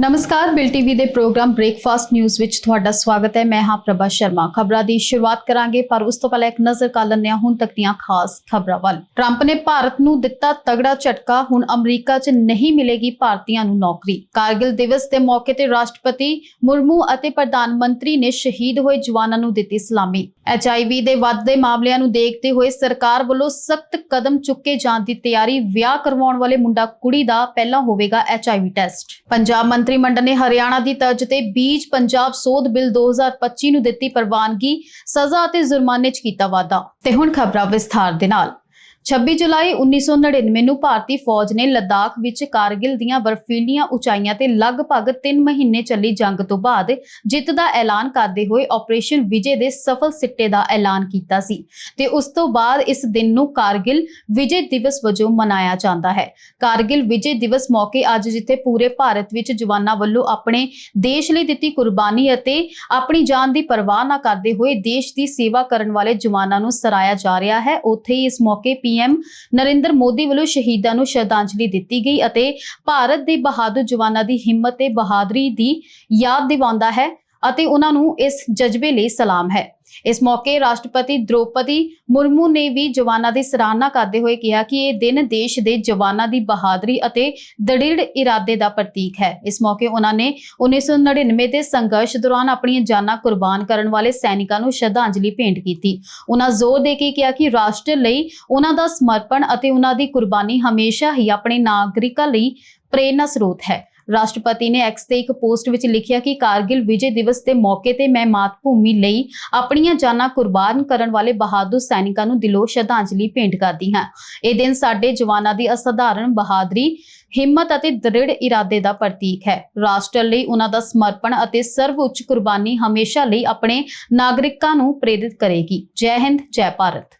ਨਮਸਕਾਰ, bill TV ਦੇ programme breakfast news ਵਿੱਚ ਤੁਹਾਡਾ ਸਵਾਗਤ ਹੈ। ਮੈਂ ਹਾਂ ਪ੍ਰਭਾ ਸ਼ਰਮਾ। ਖਬਰਾਂ ਦੀ ਸ਼ੁਰੂਆਤ ਕਰਾਂਗੇ, ਪਰ ਉਸ ਤੋਂ ਪਹਿਲਾਂ ਇੱਕ ਨਜ਼ਰ ਕਰ ਲੈਂਦੇ ਹਾਂ ਹੁਣ ਤੱਕ ਦੀਆਂ ਖਾਸ ਖਬਰਾਂ ਵੱਲ। ਟਰੰਪ ਨੇ ਭਾਰਤ ਨੂੰ ਦਿੱਤਾ ਤਗੜਾ ਝਟਕਾ, ਹੁਣ ਅਮਰੀਕਾ 'ਚ ਨਹੀਂ ਮਿਲੇਗੀ ਭਾਰਤੀਆਂ ਨੂੰ ਨੌਕਰੀ। ਕਾਰਗਿਲ ਦਿਵਸ ਦੇ ਮੌਕੇ ਤੇ ਰਾਸ਼ਟਰਪਤੀ ਮੁਰਮੂ ਅਤੇ ਪ੍ਰਧਾਨ ਮੰਤਰੀ ਨੇ ਸ਼ਹੀਦ ਹੋਏ ਜਵਾਨਾਂ ਨੂੰ ਦਿੱਤੀ ਸਲਾਮੀ। ਐਚਆਈਵੀ ਦੇ ਵੱਧਦੇ ਮਾਮਲਿਆਂ ਨੂੰ ਦੇਖਦੇ ਹੋਏ ਸਰਕਾਰ ਵੱਲੋਂ ਸਖਤ ਕਦਮ ਚੁੱਕੇ ਜਾਣ ਦੀ ਤਿਆਰੀ ਵਿਆਹ ਕਰਵਾਉਣ ਵਾਲੇ ਮੁੰਡਾ ਕੁੜੀ ਦਾ ਪਹਿਲਾਂ ਹੋਵੇਗਾ ਐਚਆਈਵੀ ਟੈਸਟ। ਪੰਜਾਬ ਮੰਤਰੀ ਮੰਡਲ ਨੇ ਹਰਿਆਣਾ ਦੀ ਤਰਜ਼ ਤੇ ਬੀਜ ਪੰਜਾਬ ਸੋਧ ਬਿੱਲ 2025 ਨੂੰ ਦਿੱਤੀ ਪ੍ਰਵਾਨਗੀ, ਸਜ਼ਾ ਅਤੇ ਜੁਰਮਾਨੇ 'ਚ ਕੀਤਾ ਵਾਧਾ ਤੇ ਹੁਣ ਖਬਰਾਂ ਵਿਸਥਾਰ ਦੇ ਨਾਲ। 26 ਜੁਲਾਈ 1999 ਨੂੰ ਭਾਰਤੀ ਫੌਜ ਨੇ ਲਦਾਖ ਵਿੱਚ ਕਾਰਗਿਲ ਦੀਆਂ ਬਰਫੀਲੀਆਂ ਉਚਾਈਆਂ ਤੇ ਲਗਭਗ 3 ਮਹੀਨੇ ਚੱਲੀ ਜੰਗ ਤੋਂ ਬਾਅਦ ਜਿੱਤ ਦਾ ਐਲਾਨ ਕਰਦੇ ਹੋਏ ਆਪਰੇਸ਼ਨ ਵਿਜੇ ਦੇ ਸਫਲ ਸਿੱਟੇ ਦਾ ਐਲਾਨ ਕੀਤਾ ਸੀ ਤੇ ਉਸ ਤੋਂ ਬਾਅਦ ਇਸ ਦਿਨ ਨੂੰ ਕਾਰਗਿਲ ਵਿਜੇ ਦਿਵਸ ਵਜੋਂ ਮਨਾਇਆ ਜਾਂਦਾ ਹੈ। ਕਾਰਗਿਲ ਵਿਜੇ ਦਿਵਸ ਮੌਕੇ ਅੱਜ ਜਿੱਥੇ ਪੂਰੇ ਭਾਰਤ ਵਿੱਚ ਜਵਾਨਾਂ ਵੱਲੋਂ ਆਪਣੇ ਦੇਸ਼ ਲਈ ਦਿੱਤੀ ਕੁਰਬਾਨੀ ਅਤੇ ਆਪਣੀ ਜਾਨ ਦੀ ਪਰਵਾਹ ਨਾ ਕਰਦੇ ਹੋਏ ਦੇਸ਼ ਦੀ ਸੇਵਾ ਕਰਨ ਵਾਲੇ ਜਵਾਨਾਂ ਨੂੰ ਸਰਾਇਆ ਜਾ ਰਿਹਾ ਹੈ, ਉੱਥੇ ਹੀ ਇਸ ਮੌਕੇ ਪੀ ਪੀਐਮ ਨਰਿੰਦਰ ਮੋਦੀ ਵੱਲੋਂ ਸ਼ਹੀਦਾਂ ਨੂੰ ਸ਼ਰਧਾਂਜਲੀ ਦਿੱਤੀ ਗਈ ਅਤੇ ਭਾਰਤ ਦੇ ਬਹਾਦਰ ਜਵਾਨਾਂ ਦੀ ਹਿੰਮਤ ਤੇ ਬਹਾਦਰੀ ਦੀ ਯਾਦ ਦਿਵਾਉਂਦਾ ਹੈ। ਅਤੇ ਉਹਨਾਂ ਨੂੰ ਇਸ ਜਜ਼ਬੇ ਲਈ ਸਲਾਮ ਹੈ। ਇਸ ਮੌਕੇ ਰਾਸ਼ਟਰਪਤੀ ਦ੍ਰੋਪਦੀ ਮੁਰਮੂ ਨੇ ਵੀ ਜਵਾਨਾਂ ਦੀ ਸਰਾਹਨਾ ਕਰਦੇ ਹੋਏ ਕਿਹਾ ਕਿ ਇਹ ਦਿਨ ਦੇਸ਼ ਦੇ ਜਵਾਨਾਂ ਦੀ ਬਹਾਦਰੀ ਅਤੇ ਦ੍ਰਿੜ ਇਰਾਦੇ ਦਾ ਪ੍ਰਤੀਕ ਹੈ। ਇਸ ਮੌਕੇ ਉਹਨਾਂ ਨੇ 1999 ਦੇ ਸੰਘਰਸ਼ ਦੌਰਾਨ ਆਪਣੀਆਂ ਜਾਨਾਂ ਕੁਰਬਾਨ ਕਰਨ ਵਾਲੇ ਸੈਨਿਕਾਂ ਨੂੰ ਸ਼ਰਧਾਂਜਲੀ ਭੇਂਟ ਕੀਤੀ। ਉਹਨਾਂ ਜ਼ੋਰ ਦੇ ਕੇ ਕਿਹਾ ਕਿ ਰਾਸ਼ਟਰ ਲਈ ਉਹਨਾਂ ਦਾ ਸਮਰਪਣ ਅਤੇ ਉਹਨਾਂ ਦੀ ਕੁਰਬਾਨੀ ਹਮੇਸ਼ਾ ਹੀ ਆਪਣੇ ਨਾਗਰਿਕਾਂ ਲਈ ਪ੍ਰੇਰਨਾ ਸਰੋਤ ਹੈ। ਰਾਸ਼ਟਰਪਤੀ ਨੇ ਐਕਸ ਤੇ ਇੱਕ ਪੋਸਟ ਵਿੱਚ ਲਿਖਿਆ ਕਿ ਕਾਰਗਿਲ ਵਿਜੇ ਦਿਵਸ ਦੇ ਮੌਕੇ ਤੇ ਮੈਂ ਮਾਤ ਭੂਮੀ ਲਈ ਆਪਣੀਆਂ ਜਾਨਾਂ ਕੁਰਬਾਨ ਕਰਨ ਵਾਲੇ ਬਹਾਦਰ ਸੈਨਿਕਾਂ ਨੂੰ ਦਿਲੋਂ ਸ਼ਰਧਾਂਜਲੀ ਭੇਂਟ ਕਰਦੀ ਹਾਂ। ਇਹ ਦਿਨ ਸਾਡੇ ਜਵਾਨਾਂ ਦੀ ਅਸਾਧਾਰਨ ਬਹਾਦਰੀ, ਹਿੰਮਤ ਅਤੇ ਦ੍ਰਿੜ ਇਰਾਦੇ ਦਾ ਪ੍ਰਤੀਕ ਹੈ। ਰਾਸ਼ਟਰ ਲਈ ਉਹਨਾਂ ਦਾ ਸਮਰਪਣ ਅਤੇ ਸਰਵਉੱਚ ਕੁਰਬਾਨੀ ਹਮੇਸ਼ਾ ਲਈ ਆਪਣੇ ਨਾਗਰਿਕਾਂ ਨੂੰ ਪ੍ਰੇਰਿਤ ਕਰੇਗੀ। ਜੈ ਹਿੰਦ, ਜੈ ਭਾਰਤ।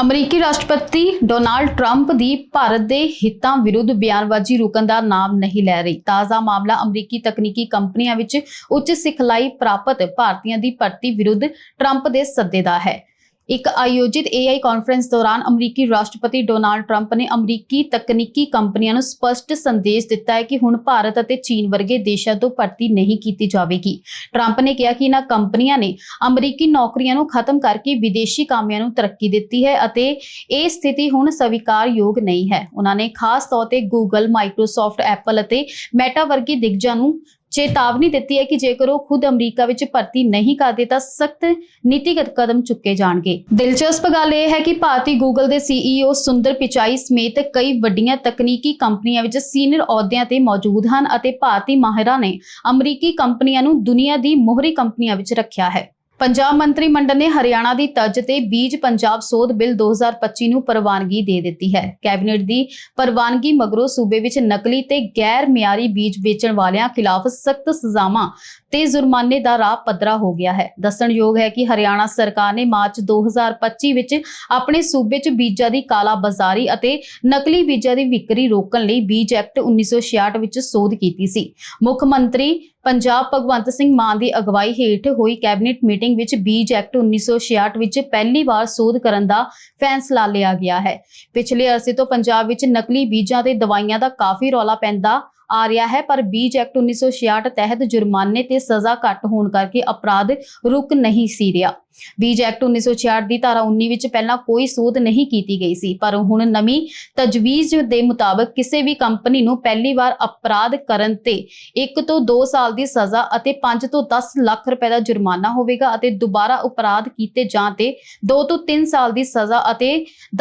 ਅਮਰੀਕੀ ਰਾਸ਼ਟਰਪਤੀ ਡੋਨਾਲਡ ਟਰੰਪ ਦੀ ਭਾਰਤ ਦੇ ਹਿੱਤਾਂ ਵਿਰੁੱਧ ਬਿਆਨਬਾਜ਼ੀ ਰੁਕਣ ਦਾ ਨਾਮ ਨਹੀਂ ਲੈ ਰਹੀ। ਤਾਜ਼ਾ ਮਾਮਲਾ ਅਮਰੀਕੀ ਤਕਨੀਕੀ ਕੰਪਨੀਆਂ ਵਿੱਚ ਉੱਚ ਸਿਖਲਾਈ ਪ੍ਰਾਪਤ ਭਾਰਤੀਆਂ ਦੀ ਭਰਤੀ ਵਿਰੁੱਧ ਟਰੰਪ ਦੇ ਸੱਦੇ ਦਾ ਹੈ। ਇੱਕ ਆਯੋਜਿਤ AI ਕਾਨਫਰੰਸ ਦੌਰਾਨ ਅਮਰੀਕੀ ਰਾਸ਼ਟਰਪਤੀ ਡੋਨਾਲਡ ਟਰੰਪ ਨੇ ਅਮਰੀਕੀ ਤਕਨੀਕੀ ਕੰਪਨੀਆਂ ਨੂੰ ਸਪਸ਼ਟ ਸੰਦੇਸ਼ ਦਿੱਤਾ ਹੈ ਕਿ ਹੁਣ ਭਾਰਤ ਅਤੇ ਚੀਨ ਵਰਗੇ ਦੇਸ਼ਾਂ ਤੋਂ ਭਰਤੀ ਨਹੀਂ ਕੀਤੀ ਜਾਵੇਗੀ। ਟਰੰਪ ਨੇ ਕਿਹਾ ਕਿ ਇਹਨਾਂ ਕੰਪਨੀਆਂ ਨੇ ਅਮਰੀਕੀ ਨੌਕਰੀਆਂ ਨੂੰ ਖਤਮ ਕਰਕੇ ਵਿਦੇਸ਼ੀ ਕਾਮਿਆਂ ਨੂੰ ਤਰੱਕੀ ਦਿੱਤੀ ਹੈ ਅਤੇ ਇਹ ਸਥਿਤੀ ਹੁਣ ਸਵੀਕਾਰਯੋਗ ਨਹੀਂ ਹੈ। ਉਹਨਾਂ ਨੇ ਖਾਸ ਤੌਰ ਤੇ ਗੂਗਲ ਮਾਈਕਰੋਸਾਫਟ ਐਪਲ ਅਤੇ ਮੈਟਾ ਵਰਗੀ ਦਿੱਗਜਾਂ ਨੂੰ ਚੇਤਾਵਨੀ ਦਿੱਤੀ ਹੈ ਕਿ ਜੇਕਰ ਉਹ ਖੁਦ ਅਮਰੀਕਾ ਵਿੱਚ ਭਰਤੀ ਨਹੀਂ ਕਰਦੇ ਤਾਂ ਸਖਤ ਨੀਤੀਗਤ ਕਦਮ ਚੁੱਕੇ ਜਾਣਗੇ। ਦਿਲਚਸਪ ਗੱਲ ਇਹ ਹੈ ਕਿ ਭਾਰਤੀ ਗੂਗਲ ਦੇ ਸੀਈਓ ਸੁੰਦਰ ਪਿਚਾਈ ਸਮੇਤ ਕਈ ਵੱਡੀਆਂ ਤਕਨੀਕੀ ਕੰਪਨੀਆਂ ਵਿੱਚ ਸੀਨੀਅਰ ਅਹੁਦਿਆਂ ਤੇ ਮੌਜੂਦ ਹਨ ਅਤੇ ਭਾਰਤੀ ਮਾਹਿਰਾਂ ਨੇ ਅਮਰੀਕੀ ਕੰਪਨੀਆਂ ਨੂੰ ਦੁਨੀਆ ਦੀ ਮੋਹਰੀ ਕੰਪਨੀਆਂ ਵਿੱਚ ਰੱਖਿਆ ਹੈ। ਪੰਜਾਬ ਮੰਤਰੀ ਮੰਡਲ ਨੇ ਹਰਿਆਣਾ ਦੀ ਤਰਜ਼ ਤੇ ਬੀਜ ਪੰਜਾਬ ਸੋਧ ਬਿੱਲ 2025 ਨੂੰ ਪ੍ਰਵਾਨਗੀ ਦੇ ਦਿੱਤੀ ਹੈ। ਕੈਬਨਿਟ ਦੀ ਪ੍ਰਵਾਨਗੀ ਮਗਰੋਂ ਸੂਬੇ ਵਿੱਚ ਨਕਲੀ ਤੇ ਗੈਰ ਮਿਆਰੀ ਬੀਜ ਵੇਚਣ ਵਾਲਿਆਂ ਖਿਲਾਫ ਸਖਤ ਸਜ਼ਾਵਾਂ ਤੇ ਜੁਰਮਾਨੇ ਦਾ ਰਾਹ ਪੱਧਰਾ ਹੋ ਗਿਆ ਹੈ। ਦੱਸਣਯੋਗ ਹੈ ਕਿ ਹਰਿਆਣਾ ਸਰਕਾਰ ਨੇ ਮਾਰਚ 2025 ਵਿੱਚ ਆਪਣੇ ਸੂਬੇ 'ਚ ਬੀਜਾਂ ਦੀ ਕਾਲਾ ਬਾਜ਼ਾਰੀ ਅਤੇ ਨਕਲੀ ਬੀਜਾਂ ਦੀ ਵਿਕਰੀ ਰੋਕਣ ਲਈ ਬੀਜ ਐਕਟ 1966 ਵਿੱਚ ਸੋਧ ਕੀਤੀ ਸੀ। ਮੁੱਖ ਮੰਤਰੀ ਪੰਜਾਬ ਭਗਵੰਤ ਸਿੰਘ ਮਾਨ ਦੀ ਅਗਵਾਈ ਹੇਠ ਹੋਈ ਕੈਬਨਿਟ ਮੀਟਿੰਗ ਵਿੱਚ ਬੀਜ ਐਕਟ 1966 ਵਿੱਚ ਪਹਿਲੀ ਵਾਰ ਸੋਧ ਕਰਨ ਦਾ ਫੈਸਲਾ ਲਿਆ ਗਿਆ ਹੈ। ਪਿਛਲੇ ਅਰਸੇ ਤੋਂ ਪੰਜਾਬ ਵਿੱਚ ਨਕਲੀ ਬੀਜਾਂ ਤੇ ਦਵਾਈਆਂ ਦਾ ਕਾਫੀ ਰੌਲਾ ਪੈਂਦਾ ਆ ਰਿਹਾ ਹੈ, ਪਰ ਬੀਜ ਐਕਟ 1966 ਤਹਿਤ ਜੁਰਮਾਨੇ ਤੇ ਸਜ਼ਾ ਘੱਟ ਹੋਣ ਕਰਕੇ ਅਪਰਾਧ ਰੁਕ ਨਹੀਂ ਸੀ ਰਿਹਾ। ਬੀਜ ਐਕਟ 1966 ਦੀ ਧਾਰਾ 19 ਵਿੱਚ ਪਹਿਲਾਂ ਕੋਈ ਸੋਧ ਨਹੀਂ ਕੀਤੀ ਗਈ ਸੀ, ਪਰ ਹੁਣ ਨਵੀਂ ਤਜਵੀਜ਼ ਦੇ ਮੁਤਾਬਕ ਕਿਸੇ ਵੀ ਕੰਪਨੀ ਨੂੰ ਪਹਿਲੀ ਵਾਰ ਅਪਰਾਧ ਕਰਨ ਤੇ 1 ਤੋਂ 2 ਸਾਲ ਦੀ ਸਜ਼ਾ ਅਤੇ 5 ਤੋਂ 10 ਲੱਖ ਰੁਪਏ ਦਾ ਜੁਰਮਾਨਾ ਹੋਵੇਗਾ ਅਤੇ ਦੁਬਾਰਾ ਅਪਰਾਧ ਕੀਤੇ ਜਾਣ ਤੇ 2 ਤੋਂ 3 ਸਾਲ ਦੀ ਸਜ਼ਾ ਅਤੇ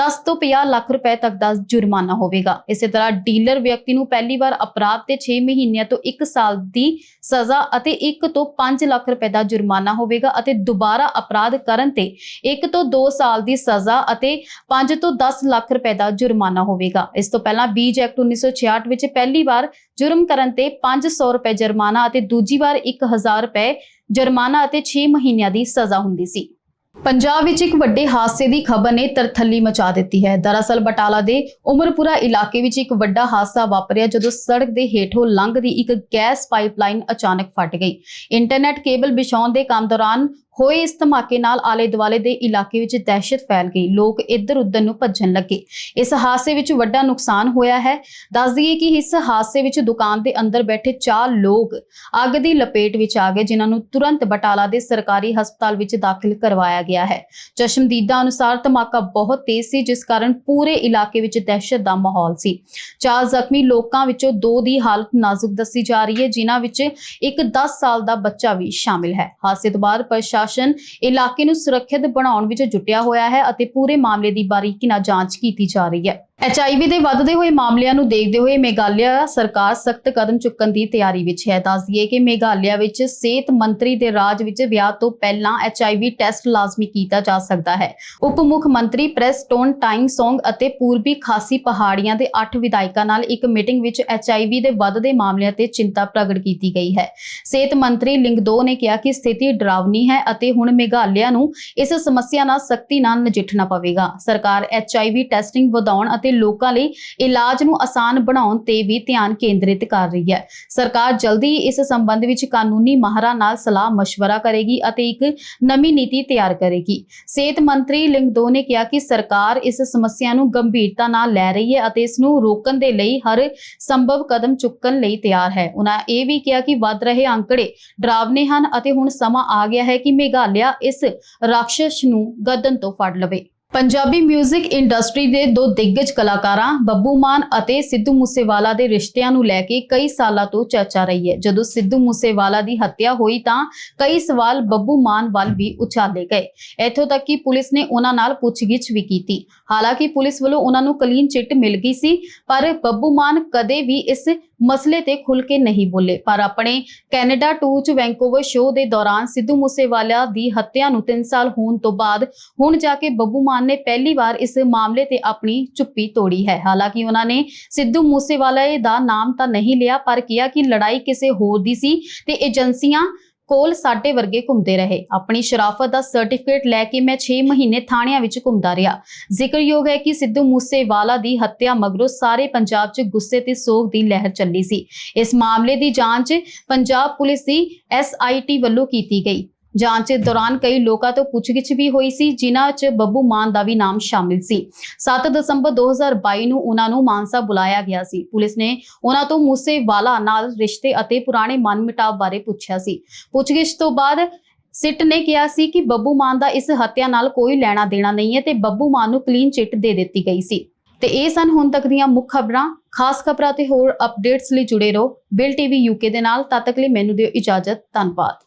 10 ਤੋਂ 50 ਲੱਖ ਰੁਪਏ ਤੱਕ ਦਾ ਜੁਰਮਾਨਾ ਹੋਵੇਗਾ। ਇਸੇ ਤਰ੍ਹਾਂ ਡੀਲਰ ਵਿਅਕਤੀ ਨੂੰ ਪਹਿਲੀ ਵਾਰ ਅਪਰਾਧ ਤੇ 6 ਮਹੀਨਿਆਂ ਤੋਂ 1 ਸਾਲ ਦੀ ਸਜ਼ਾ ਅਤੇ 1 ਤੋਂ 5 ਲੱਖ ਰੁਪਏ ਦਾ ਜੁਰਮਾਨਾ ਹੋਵੇਗਾ ਅਤੇ ਦੁਬਾਰਾ ਅਪਰਾਧ ਕਰਨ ਤੇ 1 ਤੋਂ 2 ਸਾਲ ਦੀ ਸਜ਼ਾ ਅਤੇ 5 ਤੋਂ 10 ਲੱਖ ਰੁਪਏ ਦਾ ਜੁਰਮਾਨਾ ਹੋਵੇਗਾ। ਇਸ ਤੋਂ ਪਹਿਲਾਂ ਬੀਜ ਐਕਟ 1966 ਵਿੱਚ ਪਹਿਲੀ ਵਾਰ ਜੁਰਮ ਕਰਨ ਤੇ 500 ਰੁਪਏ ਜੁਰਮਾਨਾ ਅਤੇ ਦੂਜੀ ਵਾਰ 1000 ਰੁਪਏ ਜੁਰਮਾਨਾ ਅਤੇ 6 ਮਹੀਨਿਆਂ ਦੀ ਸਜ਼ਾ ਹੁੰਦੀ ਸੀ। ਪੰਜਾਬ ਵਿੱਚ ਇੱਕ ਵੱਡੇ ਹਾਦਸੇ ਦੀ ਖਬਰ ਨੇ ਤਰਥੱਲੀ ਮਚਾ ਦਿੱਤੀ ਹੈ। ਦਰਅਸਲ ਬਟਾਲਾ ਦੇ ਉਮਰਪੁਰਾ ਇਲਾਕੇ ਵਿੱਚ ਇੱਕ ਵੱਡਾ ਹਾਦਸਾ ਵਾਪਰਿਆ ਜਦੋਂ ਸੜਕ ਦੇ ਹੇਠੋਂ ਲੰਘਦੀ ਇੱਕ ਗੈਸ ਪਾਈਪਲਾਈਨ ਅਚਾਨਕ ਫਟ ਗਈ। ਇੰਟਰਨੈਟ ਕੇਬਲ ਵਿਛਾਉਣ ਦੇ ਕੰਮ ਦੌਰਾਨ ਹੋਏ ਇਸ ਧਮਾਕੇ ਨਾਲ ਆਲੇ ਦੁਆਲੇ ਦੇ ਇਲਾਕੇ ਵਿੱਚ ਦਹਿਸ਼ਤ ਫੈਲ ਗਈ। ਲੋਕ ਇੱਧਰ ਉੱਧਰ ਨੂੰ ਭੱਜਣ ਲੱਗੇ। ਇਸ ਹਾਦਸੇ ਵਿੱਚ ਵੱਡਾ ਨੁਕਸਾਨ ਹੋਇਆ ਹੈ। ਦੱਸ ਦਈਏ ਕਿ ਇਸ ਹਾਦਸੇ ਵਿੱਚ ਦੁਕਾਨ ਦੇ ਅੰਦਰ ਬੈਠੇ ਚਾਰ ਲੋਕ ਅੱਗ ਦੀ ਲਪੇਟ ਵਿੱਚ ਆ ਗਏ, ਜਿਨ੍ਹਾਂ ਨੂੰ ਤੁਰੰਤ ਬਟਾਲਾ ਦੇ ਸਰਕਾਰੀ ਹਸਪਤਾਲ ਵਿੱਚ ਦਾਖਲ ਕਰਵਾਇਆ ਗਿਆ ਹੈ। ਚਸ਼ਮਦੀਦਾਂ ਅਨੁਸਾਰ ਧਮਾਕਾ ਬਹੁਤ ਤੇਜ਼ ਸੀ, ਜਿਸ ਕਾਰਨ ਪੂਰੇ ਇਲਾਕੇ ਵਿੱਚ ਦਹਿਸ਼ਤ ਦਾ ਮਾਹੌਲ ਸੀ। ਚਾਰ ਜ਼ਖਮੀ ਲੋਕਾਂ ਵਿੱਚੋਂ ਦੋ ਦੀ ਹਾਲਤ ਨਾਜ਼ੁਕ ਦੱਸੀ ਜਾ ਰਹੀ ਹੈ, ਜਿਨ੍ਹਾਂ ਵਿੱਚ ਇੱਕ 10 ਸਾਲ ਦਾ ਬੱਚਾ ਵੀ ਸ਼ਾਮਿਲ ਹੈ। ਹਾਦਸੇ ਤੋਂ ਬਾਅਦ ਪ੍ਰਸ਼ਾਸਨ ਇਲਾਕੇ ਨੂੰ ਸੁਰੱਖਿਅਤ ਬਣਾਉਣ ਵਿੱਚ ਜੁਟਿਆ ਹੋਇਆ ਹੈ ਅਤੇ ਪੂਰੇ ਮਾਮਲੇ ਦੀ ਬਾਰੀਕੀ ਨਾਲ ਜਾਂਚ ਕੀਤੀ ਜਾ ਰਹੀ ਹੈ। ਐਚਆਈਵੀ ਦੇ ਵੱਧਦੇ ਹੋਏ ਮਾਮਲਿਆਂ ਨੂੰ ਦੇਖਦੇ ਹੋਏ ਮੇਘਾਲਿਆ ਸਰਕਾਰ ਸਖਤ ਕਦਮ ਚੁੱਕਣ ਦੀ ਤਿਆਰੀ ਵਿੱਚ ਹੈ। ਦੱਸ ਦਈਏ ਕਿ ਮੇਘਾਲਿਆ ਵਿੱਚ ਸਿਹਤ ਮੰਤਰੀ ਦੇ ਰਾਜ ਵਿੱਚ ਵਿਆਹ ਤੋਂ ਪਹਿਲਾਂ ਐਚਆਈਵੀ ਟੈਸਟ ਲਾਜ਼ਮੀ ਕੀਤਾ ਜਾ ਸਕਦਾ ਹੈ। ਉਪ ਮੁੱਖ ਮੰਤਰੀ ਪ੍ਰੈਸਟੋਨ ਟਾਈਮ ਸੌਂਗ ਅਤੇ ਪੂਰਬੀ ਖਾਸੀ ਪਹਾੜੀਆਂ ਦੇ 8 ਵਿਧਾਇਕਾਂ ਨਾਲ ਇੱਕ ਮੀਟਿੰਗ ਵਿੱਚ ਐਚਆਈਵੀ ਦੇ ਵੱਧਦੇ ਮਾਮਲਿਆਂ ਤੇ ਚਿੰਤਾ ਪ੍ਰਗਟ ਕੀਤੀ ਗਈ ਹੈ। ਸਿਹਤ ਮੰਤਰੀ ਲਿੰਗਦੋ ਨੇ ਕਿਹਾ ਕਿ ਸਥਿਤੀ ਡਰਾਵਨੀ ਹੈ ਅਤੇ ਹੁਣ ਮੇਘਾਲਿਆ ਨੂੰ ਇਸ ਸਮੱਸਿਆ ਨਾਲ ਸਖਤੀ ਨਾਲ ਨਜਿੱਠਣਾ ਪਵੇਗਾ। ਸਰਕਾਰ ਐਚਆਈਵੀ ਟੈਸਟਿੰਗ ਵਧਾਉਣ ਅਤੇ ਲੋਕਾਂ ਲਈ ਇਲਾਜ ਨੂੰ ਆਸਾਨ ਬਣਾਉਣ ਤੇ ਵੀ ਧਿਆਨ ਕੇਂਦਰਿਤ ਕਰ ਰਹੀ ਹੈ। ਸਰਕਾਰ ਜਲਦੀ ਇਸ ਸੰਬੰਧ ਵਿੱਚ ਕਾਨੂੰਨੀ ਮਾਹਰਾਂ ਨਾਲ ਸਲਾਹ مشਵਰਾ ਕਰੇਗੀ ਅਤੇ ਇੱਕ ਨਵੀਂ ਨੀਤੀ ਤਿਆਰ ਕਰੇਗੀ। ਸਿਹਤ ਮੰਤਰੀ ਲਿੰਗਦੋ ਨੇ ਕਿਹਾ ਕਿ ਸਰਕਾਰ ਇਸ ਸਮੱਸਿਆ ਨੂੰ ਗੰਭੀਰਤਾ ਨਾਲ ਲੈ ਰਹੀ ਹੈ ਅਤੇ ਇਸ ਨੂੰ ਰੋਕਣ ਦੇ ਲਈ ਹਰ ਸੰਭਵ ਕਦਮ ਚੁੱਕਣ ਲਈ ਤਿਆਰ ਹੈ। ਉਹਨਾਂ ਇਹ ਵੀ ਕਿਹਾ ਕਿ ਵੱਧ ਰਹੇ ਅੰਕੜੇ ਡਰਾਵਨੇ ਹਨ ਅਤੇ ਹੁਣ ਸਮਾਂ ਆ ਗਿਆ ਹੈ ਕਿ ਮੇਘਾਲਿਆ ਇਸ ਰਾਖਸ਼ ਨੂੰ ਗਰਦਨ ਤੋਂ ਫੜ ਲਵੇ। ਪੰਜਾਬੀ 뮤직 ਇੰਡਸਟਰੀ ਦੇ ਦੋ ਦਿੱਗਜ ਕਲਾਕਾਰਾਂ, ਬੱਬੂ ਮਾਨ ਅਤੇ ਸਿੱਧੂ ਮੂਸੇਵਾਲਾ ਦੇ ਰਿਸ਼ਤਿਆਂ ਨੂੰ ਲੈ ਕੇ ਕਈ ਸਾਲਾਂ ਤੋਂ ਚਰਚਾ ਰਹੀ ਹੈ। ਜਦੋਂ ਸਿੱਧੂ ਮੂਸੇਵਾਲਾ ਦੀ ਹੱਤਿਆ ਹੋਈ ਤਾਂ ਕਈ ਸਵਾਲ ਬੱਬੂ ਮਾਨ ਵੱਲ ਵੀ ਉਛਾਲੇ ਗਏ। ਇੱਥੋਂ ਤੱਕ ਕਿ ਪੁਲਿਸ ਨੇ ਉਹਨਾਂ ਨਾਲ ਪੁੱਛਗਿੱਛ ਵੀ ਕੀਤੀ। ਹਾਲਾਂਕਿ ਪੁਲਿਸ ਵੱਲੋਂ ਉਹਨਾਂ ਨੂੰ ਕਲੀਨ ਚਿੱਟ ਮਿਲ ਗਈ ਸੀ, ਪਰ ਬੱਬੂ ਮਾਨ ਕਦੇ ਵੀ ਇਸ ਮਸਲੇ ਤੇ ਖੁੱਲ ਕੇ ਨਹੀਂ ਬੋਲੇ। ਪਰ ਆਪਣੇ ਕੈਨੇਡਾ ਟੂਰ ਚ ਵੈਂਕੂਵਰ ਸ਼ੋਅ ਦੇ ਦੌਰਾਨ ਸਿੱਧੂ ਮੂਸੇਵਾਲਾ ਦੀ ਹੱਤਿਆ ਨੂੰ 3 ਸਾਲ ਹੋਣ ਤੋਂ ਬਾਅਦ ਹੁਣ ਜਾ ਕੇ ਬੱਬੂ ਮਾਨ ਨੇ ਪਹਿਲੀ ਵਾਰ ਇਸ ਮਾਮਲੇ ਤੇ ਆਪਣੀ ਚੁੱਪੀ ਤੋੜੀ ਹੈ। ਹਾਲਾਂਕਿ ਉਹਨਾਂ ਨੇ ਸਿੱਧੂ ਮੂਸੇਵਾਲਾ ਦਾ ਨਾਮ ਤਾਂ ਨਹੀਂ ਲਿਆ, ਪਰ ਕਿਹਾ ਕਿ ਲੜਾਈ ਕਿਸੇ ਹੋਰ ਦੀ ਸੀ ਤੇ ਏਜੰਸੀਆਂ ਕੋਲ ਸਾਡੇ ਵਰਗੇ ਘੁੰਮਦੇ ਰਹੇ। ਆਪਣੀ ਸ਼ਰਾਫਤ ਦਾ ਸਰਟੀਫਿਕੇਟ ਲੈ ਕੇ ਮੈਂ 6 ਮਹੀਨੇ ਥਾਣਿਆਂ ਵਿੱਚ ਘੁੰਮਦਾ ਰਿਹਾ। ਜ਼ਿਕਰਯੋਗ ਹੈ ਕਿ ਸਿੱਧੂ ਮੂਸੇਵਾਲਾ ਦੀ ਹੱਤਿਆ ਮਗਰੋਂ ਸਾਰੇ ਪੰਜਾਬ 'ਚ ਗੁੱਸੇ ਤੇ ਸੋਗ ਦੀ ਲਹਿਰ ਚੱਲੀ ਸੀ। ਇਸ ਮਾਮਲੇ ਦੀ ਜਾਂਚ ਪੰਜਾਬ ਪੁਲਿਸ ਦੀ ਐਸਆਈਟੀ ਵੱਲੋਂ ਕੀਤੀ ਗਈ। ਜਾਂਚ ਦੇ ਦੌਰਾਨ ਕਈ ਲੋਕਾਂ ਤੋਂ ਪੁੱਛਗਿੱਛ ਵੀ ਹੋਈ ਸੀ, ਜਿਨ੍ਹਾਂ 'ਚ ਬੱਬੂ ਮਾਨ ਦਾ ਵੀ ਨਾਮ ਸ਼ਾਮਿਲ ਸੀ। 7 ਦਸੰਬਰ 2022 ਨੂੰ ਉਹਨਾਂ ਨੂੰ ਮਾਨਸਾ ਬੁਲਾਇਆ ਗਿਆ ਸੀ। ਪੁਲਿਸ ਨੇ ਉਹਨਾਂ ਤੋਂ ਮੂਸੇਵਾਲਾ ਨਾਲ ਰਿਸ਼ਤੇ ਅਤੇ ਪੁਰਾਣੇ ਮਨਮਿਟਾਵ ਬਾਰੇ ਪੁੱਛਿਆ ਸੀ। ਪੁੱਛਗਿੱਛ ਤੋਂ ਬਾਅਦ ਸਿੱਟ ਨੇ ਕਿਹਾ ਸੀ ਕਿ ਬੱਬੂ ਮਾਨ ਦਾ ਇਸ ਹੱਤਿਆ ਨਾਲ ਕੋਈ ਲੈਣਾ ਦੇਣਾ ਨਹੀਂ ਹੈ ਤੇ ਬੱਬੂ ਮਾਨ ਨੂੰ ਕਲੀਨ ਚਿੱਟ ਦੇ ਦਿੱਤੀ ਗਈ ਸੀ। ਤੇ ਇਹ ਸਨ ਹੁਣ ਤੱਕ ਦੀਆਂ ਮੁੱਖ ਖਬਰਾਂ। ਖਾਸ ਖਬਰਾਂ ਤੇ ਹੋਰ ਅਪਡੇਟਸ ਲਈ ਜੁੜੇ ਰਹੋ। ਬਿਲ ਟੀਵੀ ਯੂਕੇ ਦੇ ਨਾਲ। ਤਦ ਤੱਕ ਲਈ ਮੈਨੂੰ ਦਿਓ ਇਜਾਜ਼ਤ। ਧੰਨਵਾਦ।